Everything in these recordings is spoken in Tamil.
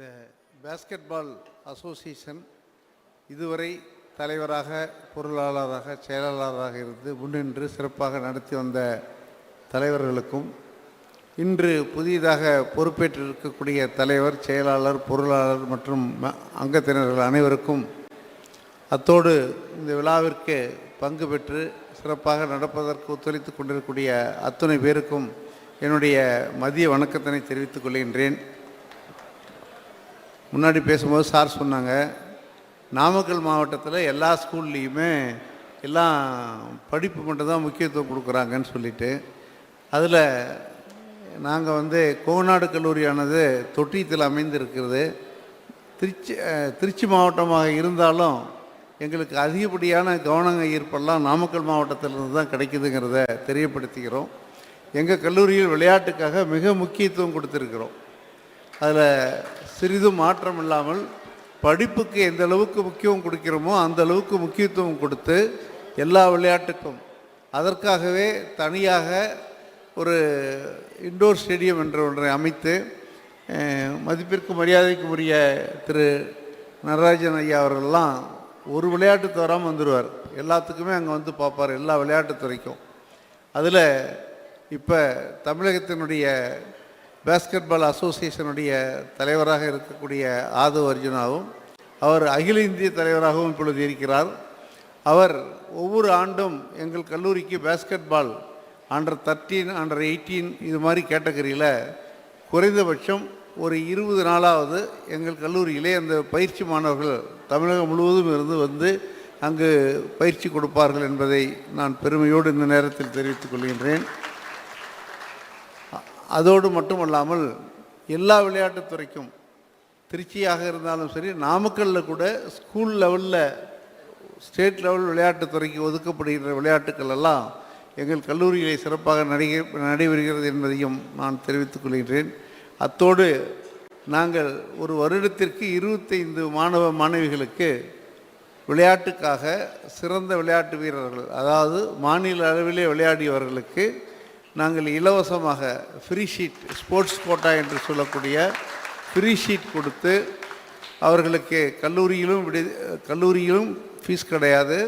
இந்த பாஸ்கெட்பால் அசோசியேஷன் இதுவரை தலைவராக பொருளாளராக செயலாளராக இருந்து முன்னின்று சிறப்பாக நடத்தி வந்த தலைவர்களுக்கும் இன்று புதிதாக பொறுப்பேற்றிருக்கக்கூடிய தலைவர் செயலாளர் பொருளாளர் மற்றும் ம- அங்கத்தினர்கள் அனைவருக்கும் அத்தோடு இந்த விழாவிற்கு பங்கு பெற்று சிறப்பாக நடப்பதற்கு ஒத்துழைத்து கொண்டிருக்கக்கூடிய அத்துணை பேருக்கும் என்னுடைய மதிய வணக்கத்தினை தெரிவித்துக் கொள்கின்றேன். முன்னாடி பேசும்போது சார் சொன்னாங்க நாமக்கல் மாவட்டத்தில் எல்லா ஸ்கூல்லேயுமே எல்லாம் படிப்பு மட்டும்தான் முக்கியத்துவம் கொடுக்குறாங்கன்னு சொல்லிட்டு அதில் நாங்கள் வந்து கோநாடு கல்லூரியானது தொட்டியத்தில் அமைந்திருக்கிறது. திருச்சி திருச்சி மாவட்டமாக இருந்தாலும் எங்களுக்கு அதிகப்படியான கவனங்க ஈர்ப்பெல்லாம் நாமக்கல் மாவட்டத்திலிருந்து தான் கிடைக்குதுங்கிறத தெரியப்படுத்திக்கிறோம். எங்கள் கல்லூரியில் விளையாட்டுக்காக மிக முக்கியத்துவம் கொடுத்துருக்கிறோம். அதில் சிறிதும் மாற்றம் இல்லாமல் படிப்புக்கு எந்த அளவுக்கு முக்கியம் கொடுக்கிறோமோ அந்த அளவுக்கு முக்கியத்துவம் கொடுத்து எல்லா விளையாட்டுக்கும் அதற்காகவே தனியாக ஒரு இண்டோர் ஸ்டேடியம் என்ற ஒன்றை அமைத்து மதிப்பிற்கு மரியாதைக்கு உரிய திரு நடராஜன் ஐயா அவர்கள்லாம் ஒரு விளையாட்டு தவறாமல் வந்துடுவார் எல்லாத்துக்குமே அங்கே வந்து பார்ப்பார் எல்லா விளையாட்டு துறைக்கும். அதில் இப்போ தமிழகத்தினுடைய பாஸ்கெட்பால் அசோசியேஷனுடைய தலைவராக இருக்கக்கூடிய ஆதவ் அர்ஜுனாவும் அவர் அகில இந்திய தலைவராகவும் இப்பொழுது இருக்கிறார். அவர் ஒவ்வொரு ஆண்டும் எங்கள் கல்லூரிக்கு basketball under thirteen under eighteen இது மாதிரி கேட்டகரியில் குறைந்தபட்சம் ஒரு இருபது நாளாவது எங்கள் கல்லூரியிலே அந்த பயிற்சி மாணவர்கள் தமிழகம் முழுவதும் இருந்து வந்து அங்கு பயிற்சி கொடுப்பார்கள் என்பதை நான் பெருமையோடு இந்த நேரத்தில் தெரிவித்துக் கொள்கின்றேன். அதோடு மட்டுமல்லாமல் எல்லா விளையாட்டுத்துறைக்கும் திருச்சியாக இருந்தாலும் சரி நாமக்கல்லில் கூட ஸ்கூல் லெவலில் ஸ்டேட் லெவல் விளையாட்டுத்துறைக்கு ஒதுக்கப்படுகின்ற விளையாட்டுக்கள் எல்லாம் எங்கள் கல்லூரிகளை சிறப்பாக நடிகை நடைபெறுகிறது என்பதையும் நான் தெரிவித்துக் கொள்கின்றேன். அத்தோடு நாங்கள் ஒரு வருடத்திற்கு இருபத்தைந்து மாணவ மாணவிகளுக்கு விளையாட்டுக்காக சிறந்த விளையாட்டு வீரர்கள் அதாவது மாநில அளவிலே விளையாடியவர்களுக்கு நாங்கள் இலவசமாக ஃப்ரீ ஷீட் ஸ்போர்ட்ஸ் கோட்டா என்று சொல்லக்கூடிய ஃப்ரீ ஷீட் கொடுத்து அவர்களுக்கு கல்லூரியிலும் விடு கல்லூரியிலும் ஃபீஸ் கிடையாது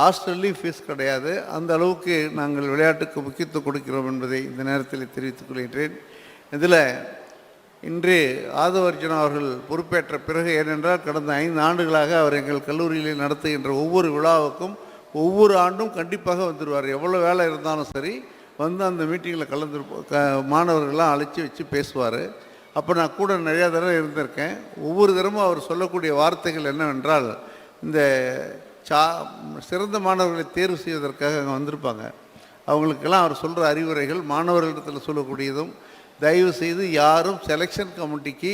ஹாஸ்டல்லையும் ஃபீஸ் கிடையாது. அந்த அளவுக்கு நாங்கள் விளையாட்டுக்கு முக்கியத்துவம் கொடுக்கிறோம் என்பதை இந்த நேரத்தில் தெரிவித்துக் கொள்கின்றேன். இதில் இன்று ஆதவர்ஜுனா அவர்கள் பொறுப்பேற்ற பிறகு ஏனென்றால் கடந்த ஐந்து ஆண்டுகளாக அவர் எங்கள் கல்லூரியில் நடத்துகின்ற ஒவ்வொரு விழாவுக்கும் ஒவ்வொரு ஆண்டும் கண்டிப்பாக வந்துடுவார் எவ்வளோ வேலை இருந்தாலும் சரி வந்து அந்த மீட்டிங்கில் கலந்து க மாணவர்கள்லாம் அழைச்சி வச்சு பேசுவார். அப்போ நான் கூட நிறையா தடவை இருந்திருக்கேன். ஒவ்வொரு தரமும் அவர் சொல்லக்கூடிய வார்த்தைகள் என்னவென்றால் இந்த சா சிறந்த மாணவர்களை தேர்வு செய்வதற்காக அங்கே வந்திருப்பாங்க. அவங்களுக்கெல்லாம் அவர் சொல்கிற அறிவுரைகள் மாணவர்களிடத்தில் சொல்லக்கூடியதும் தயவு செய்து யாரும் செலெக்ஷன் கமிட்டிக்கு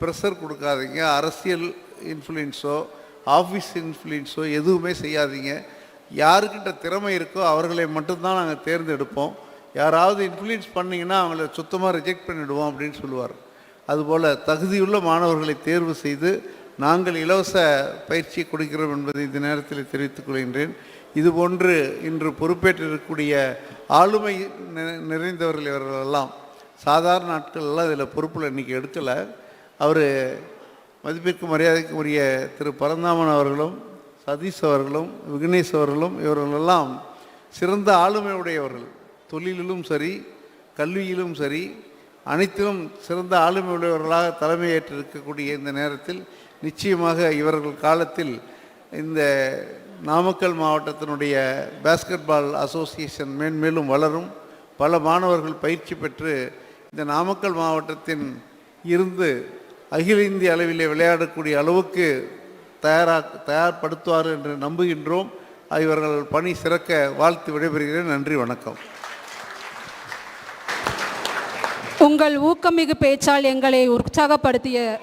ப்ரெஷர் கொடுக்காதீங்க. அரசியல் இன்ஃப்ளூயன்ஸோ ஆஃபீஸ் இன்ஃப்ளூயன்ஸோ எதுவுமே செய்யாதீங்க. யாருக்கிட்ட திறமை இருக்கோ அவர்களை மட்டும்தான் நாங்கள் தேர்ந்தெடுப்போம். யாராவது இன்ஃப்ளூயன்ஸ் பண்ணிங்கன்னா அவங்கள சுத்தமாக ரிஜெக்ட் பண்ணிவிடுவோம் அப்படின்னு சொல்லுவார். அதுபோல் தகுதியுள்ள மாணவர்களை தேர்வு செய்து நாங்கள் இலவச பயிற்சி கொடுக்கிறோம் என்பதை இந்த நேரத்தில் தெரிவித்துக் கொள்கின்றேன். இதுபோன்று இன்று பொறுப்பேற்றிருக்கக்கூடிய ஆளுமை நிறைந்தவர்கள் இவர்களெல்லாம் சாதாரண நாட்களெல்லாம் இதில் பொறுப்பில் இன்றைக்கி எடுக்கலை. அவர் மதிப்பிற்கு மரியாதைக்கு உரிய திரு பரந்தாமன் அவர்களும் சதீஷ் அவர்களும் விக்னேஷ் அவர்களும் இவர்களெல்லாம் சிறந்த ஆளுமை உடையவர்கள் தொழிலிலும் சரி கல்வியிலும் சரி அனைத்திலும் சிறந்த ஆளுமை உடையவர்களாக தலைமையேற்றிருக்கக்கூடிய இந்த நேரத்தில் நிச்சயமாக இவர்கள் காலத்தில் இந்த நாமக்கல் மாவட்டத்தினுடைய பாஸ்கெட்பால் அசோசியேஷன் மேன்மேலும் வளரும். பல மாணவர்கள் பயிற்சி பெற்று இந்த நாமக்கல் மாவட்டத்தின் இருந்து அகில இந்திய அளவிலே விளையாடக்கூடிய அளவுக்கு தயாரா தயார்படுத்துவார் என்று நம்புகின்றோம். இவர்கள் பணி சிறக்க வாழ்த்து விடைபெறுகிறேன். நன்றி வணக்கம். உங்கள் ஊக்கமிகு பேச்சால் எங்களை உற்சாகப்படுத்திய